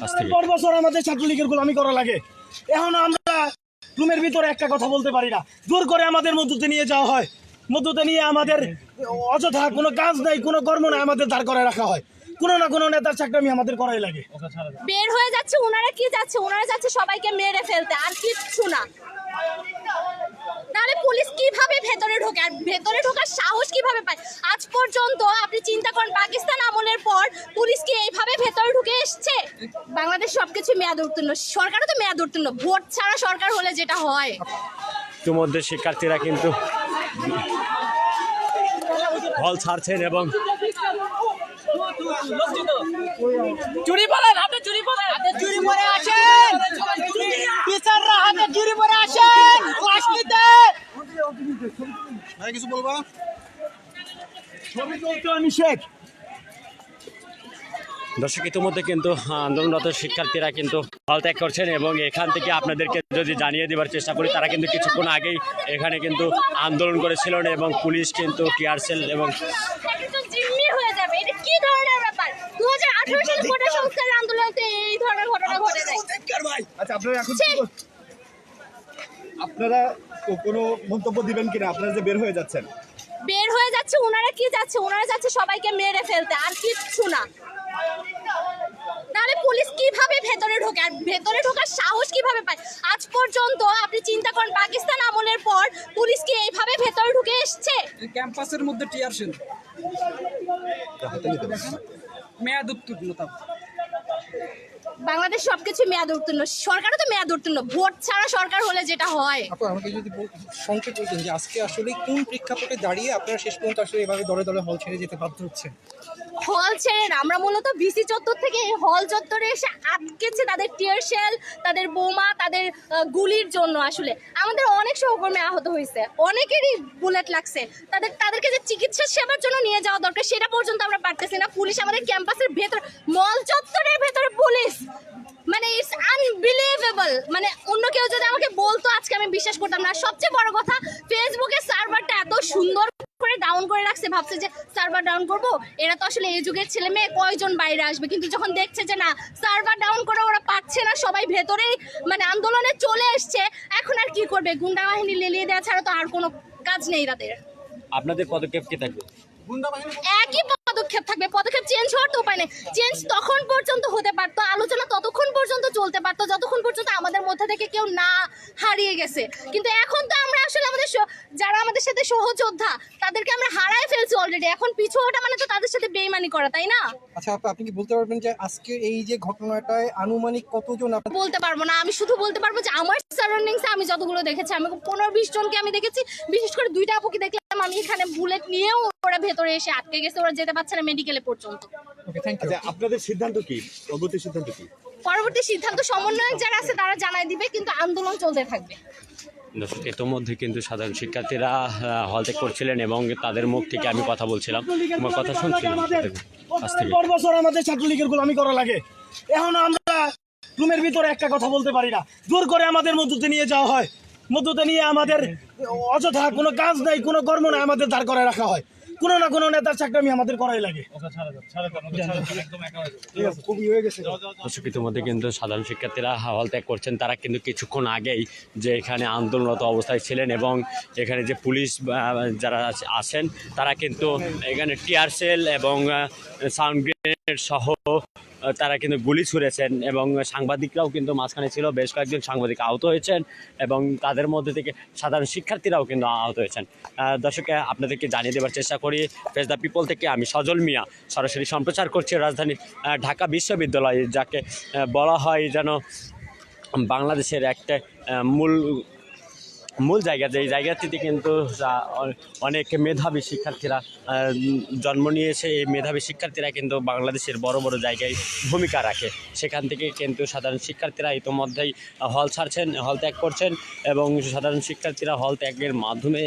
কাছ থেকে। পর বছর আমাদের ছাত্রলীগের গোলামি করা লাগে। এখন আমরা রুমের ভিতরে একটা কথা বলতে পারি না। জোর করে আমাদের মধ্যে নিয়ে যাওয়া হয়। মধ্যতে নিয়ে আমাদের অযথা কোনো কাজ নাই কোনো কর্ম নাই আমাদের দাঁড় করে রাখা হয়। কোনো না কোনো নেতার চাকরি আমাদের করাই লাগে। বের হয়ে যাচ্ছে ওনারা কি যাচ্ছে? ওনারা যাচ্ছে সবাইকে মেরে ফেলতে আর কিচ্ছু না। তাহলে পুলিশ কীভাবে ভেতরে ঢোকে? আর ভেতরে ঢোকার সাহস কীভাবে পায়? আজ পর্যন্ত আপনি চিন্তা করেন পাকিস্তান আমলের পর পুলিশ কি এইভাবে ভেতরে ঢুকে এসছে? বাংলাদেশ সবকিছু মেয়াদ উত্তীর্ণ। সরকারও তো মেয়াদ উত্তীর্ণ। ভোট ছাড়া সরকার হলে যেটা হয়। ইতিমধ্যে শিক্ষার্থীরা কিন্তু হল ছাড়ছেন এবং চুরি পড়েন হাতে চুরি পড়েন হাতে চুরি পরে আসেন। বিচাররা হাতে চুরি পরে আসেন। ক্লাস নিতে ছবি তুলতে নিষেধ দর্শক ইতিমধ্যে কিন্তু আন্দোলনরত শিক্ষার্থীরা কিন্তু হল ত্যাগ করছেন এবং এখান থেকে আপনাদেরকে যদি জানিয়ে দেওয়ার চেষ্টা করি তারা কিন্তু কিছুক্ষণ আগেই এখানে কিন্তু আন্দোলন করেছিলেন এবং পুলিশ কিন্তু টিয়ার সেল এবং একজন জিম্মি যাবে এটা কি ধরনের ব্যাপার দু হাজার আঠারো সালে কোটা সংস্কার আন্দোলনে এই ধরনের ঘটনা ঘটে যায় আচ্ছা আপনারা এখন! আপনারা কোনো মন্তব্য দিবেন কিনা? আপনারা যে বের হয়ে যাচ্ছেন। বের হয়ে যাচ্ছে ওনারা কি যাচ্ছে? ওনারা যাচ্ছে সবাইকে মেরে ফেলতে আর কিচ্ছু না। তাহলে পুলিশ কীভাবে ভেতরে ঢোকে? আর ভেতরে ঢোকার সাহস কীভাবে পায়? আজ পর্যন্ত আপনি চিন্তা করেন পাকিস্তান আমলের পর পুলিশ কি এইভাবে ভেতরে ঢুকে এসছে? ক্যাম্পাসের মধ্যে টিয়ার সেল। মেয়াদ উত্তীর্ণতা। বাংলাদেশ সবকিছু মেয়াদ উত্তীর্ণ। সরকারও তো মেয়াদ উত্তীর্ণ। ভোট ছাড়া সরকার হলে যেটা হয়। আপু, আমাকে যদি সংক্ষেপ বলতেন যে আজকে আসলে কোন প্রেক্ষাপটে দাঁড়িয়ে আপনারা শেষ পর্যন্ত আসলে এভাবে দলে দলে হল ছেড়ে যেতে বাধ্য হচ্ছেন? হল ছেড়ে না আমরা মূলত বিসি চত্বর থেকে এই হল চত্বরে এসে আটকেছে তাদের টিয়ার শেল তাদের বোমা, তাদের গুলির জন্য আসলে। আমাদের অনেক সহকর্মী আহত হয়েছে। অনেকেরই বুলেট লাগছে। তাদের, তাদেরকে যে চিকিৎসা সেবার জন্য নিয়ে যাওয়া দরকার, সেটা পর্যন্ত আমরা পারতেছি না। পুলিশ আমাদের ক্যাম্পাসের ভেতর, মল চত্বরের ভেতরে পুলিশ। মানে ইটস আনবিলিভেবল মানে অন্য কেউ যদি আমাকে বলতো, আজকে আমি বিশ্বাস করতাম না। সবচেয়ে বড় কথা ফেসবুকের সার্ভারটা এত সুন্দর করে ডাউন করে রাখছে ভাবছে যে সার্ভার ডাউন করব। এরা তো আসলে এই যুগের ছেলে মেয়ে কয়জন বাইরে আসবে? কিন্তু যখন দেখছে যে না সার্ভার ডাউন করে ওরা পাচ্ছে না সবাই ভেতরেই মানে আন্দোলনে চলে এসছে এখন আর কি করবে? গুন্ডা বাহিনী লেলিয়ে দেওয়া ছাড়া তো আর কোনো কাজ নেই তাদের আপনাদের পদক্ষেপ কি থাকবে? একই পদক্ষেপ থাকবে পদক্ষেপ চেঞ্জ হওয়ার তো উপায় নেই। চেঞ্জ তখন পর্যন্ত হতে পারতো আলোচনা ততক্ষণ পর্যন্ত চলতে পারতো যতক্ষণ পর্যন্ত আমাদের মধ্যে থেকে কেউ না হারিয়ে গেছে। কিন্তু এখন তো আমরা আসলে আমাদের যারা আমাদের সাথে সহযোদ্ধা তাদেরকে আমরা হারায় ফেলছি অলরেডি এখন পিছু ওঠা মানে তো তাদের সাথে বেইমানি করা তাই না? আচ্ছা আপনি কি বলতে পারবেন যে আজকে এই যে ঘটনাটায় আনুমানিক কতজন বলতে পারব না। আমি শুধু বলতে পারব যে আমার সারাউন্ডিংসে আমি যতগুলো দেখেছি আমি পনেরো বিশ জনকে আমি দেখেছি। বিশেষ করে দুইটা আপুকে দেখলাম আমি এখানে বুলেট নিয়েও ওরা ভেতরে এসে আটকে গেছে ওরা যেতে পারছে না মেডিকেলে পর্যন্ত। ওকে থ্যাংক ইউ আচ্ছা আপনাদের সিদ্ধান্ত কি? পরবর্তী সিদ্ধান্ত কি? পরবর্তী সিদ্ধান্ত সমন্বয়ক যারা আছে তারা জানাই দিবে কিন্তু আন্দোলন চলতে থাকবে। ইতোমধ্যে কিন্তু সাধারণ শিক্ষার্থীরা হল ত্যাগ করছিলেন এবং তাদের মুখ থেকে আমি কথা বলছিলাম। আমার কথা শুনছিলাম থেকে। বছর আমাদের ছাত্রলীগের গোলামি করা লাগে। এখন আমরা রুমের ভিতরে একটা কথা বলতে পারি না। জোর করে আমাদের মধ্যে নিয়ে যাওয়া হয়। মধ্যতে নিয়ে আমাদের অযথা কোনো কাজ নাই কোনো কর্ম নাই আমাদের দাঁড় করে রাখা হয়। কোনো না কোনো নেতার চাকরি আমাদের করাই লাগে। হয়ে ইতিমধ্যে কিন্তু সাধারণ শিক্ষার্থীরা হল ত্যাগ করছেন। তারা কিন্তু কিছুক্ষণ আগেই যে এখানে আন্দোলনরত অবস্থায় ছিলেন এবং এখানে যে পুলিশ যারা আছেন তারা কিন্তু এখানে টিয়ার সেল এবং সাউন্ড গ্রেনেড সহ তারা কিন্তু গুলি ছুঁড়েছেন এবং সাংবাদিকরাও কিন্তু মাঝখানে ছিল, বেশ কয়েকজন সাংবাদিক আহত হয়েছেন এবং তাদের মধ্যে থেকে সাধারণ শিক্ষার্থীরাও কিন্তু আহত হয়েছেন। দর্শক আপনাদেরকে জানিয়ে দেওয়ার চেষ্টা করি, ফেস দ্য পিপল থেকে আমি সজল মিয়া, সরাসরি সম্প্রচার করছি রাজধানী ঢাকা বিশ্ববিদ্যালয়, যাকে বলা হয় যেন বাংলাদেশের একটা মূল মূল জায়গা যে জায়গাটিতে কিন্তু অনেক মেধাবী শিক্ষার্থীরা জন্ম নিয়েছে। এই মেধাবী শিক্ষার্থীরা কিন্তু বাংলাদেশের বড় বড় জায়গায় ভূমিকা রাখে। সেখান থেকে কিন্তু সাধারণ শিক্ষার্থীরা ইতোমধ্যেই হল ছাড়ছেন, হল ত্যাগ করছেন এবং সাধারণ শিক্ষার্থীরা হল ত্যাগের মাধ্যমে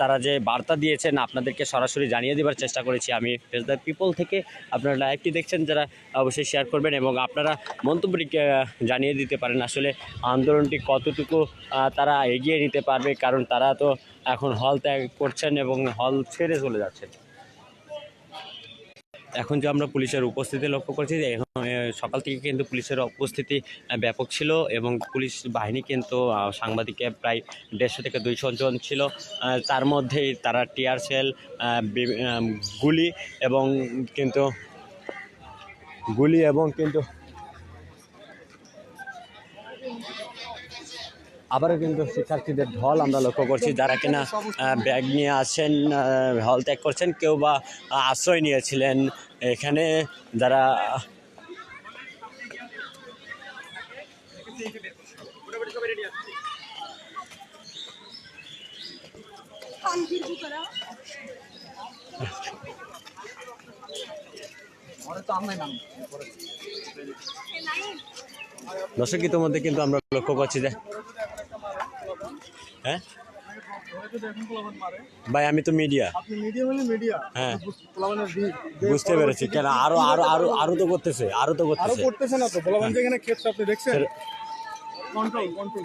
তারা যে বার্তা দিয়েছেন, আপনাদেরকে সরাসরি জানিয়ে দেবার চেষ্টা করেছি আমি। ফেস দ্য পিপল থেকে আপনারা লাইভটি দেখছেন, যারা অবশ্যই শেয়ার করবেন এবং আপনারা মন্তব্যটি জানিয়ে দিতে পারেন। আসলে আন্দোলনটি কতটুকু তারা এগিয়ে নিতে পারবে, কারণ তারা তো এখন হল ত্যাগ করছেন এবং হল ছেড়ে চলে যাচ্ছেন। এখন যে আমরা পুলিশের উপস্থিতি লক্ষ্য করছি, যে সকাল থেকে কিন্তু পুলিশের উপস্থিতি ব্যাপক ছিল এবং পুলিশ বাহিনী কিন্তু সাংবাদিকে প্রায় দেড়শো থেকে দুইশো জন ছিল। তার মধ্যেই তারা টিয়ার সেল গুলি এবং কিন্তু, গুলি এবং কিন্তু আবারও কিন্তু শিক্ষার্থীদের ঢল আমরা লক্ষ্য করছি, যারা কিনা ব্যাগ নিয়ে আসেন হল ত্যাগ করছেন, কেউ বা আশ্রয় নিয়েছিলেন এখানে, যারা দর্শক, ইতিমধ্যে কিন্তু আমরা লক্ষ্য করছি যে হ্যাঁ? ভাই আমি তো মিডিয়া আপনি মিডিয়া হলে মিডিয়া হ্যাঁ। বুঝতে পেরেছি। কেন? আরও আরও আরও আরও তো করতেছে আরও তো আরও করতেছে করতেছে না তো? পোলাবান যেখানে ক্ষেত্রে আপনি দেখছেন? কন্ট্রোল কন্ট্রোল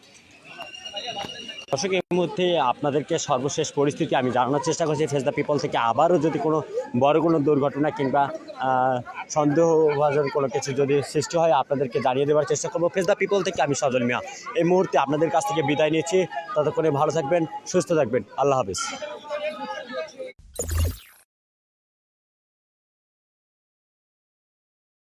দর্শক, এই মুহূর্তে আপনাদেরকে সর্বশেষ পরিস্থিতি আমি জানানোর চেষ্টা করছি। ফেস দ্য পিপল থেকে আবারও যদি কোনো বড় কোনো দুর্ঘটনা কিংবা সন্দেহভাজন কোনো কিছু যদি সৃষ্টি হয়, আপনাদেরকে জানিয়ে দেওয়ার চেষ্টা করব। ফেস দ্য পিপল থেকে আমি সজল মিয়া। এই মুহূর্তে আপনাদের কাছ থেকে বিদায় নিয়েছি ততক্ষণে ভালো থাকবেন, সুস্থ থাকবেন। আল্লাহ হাফিজ।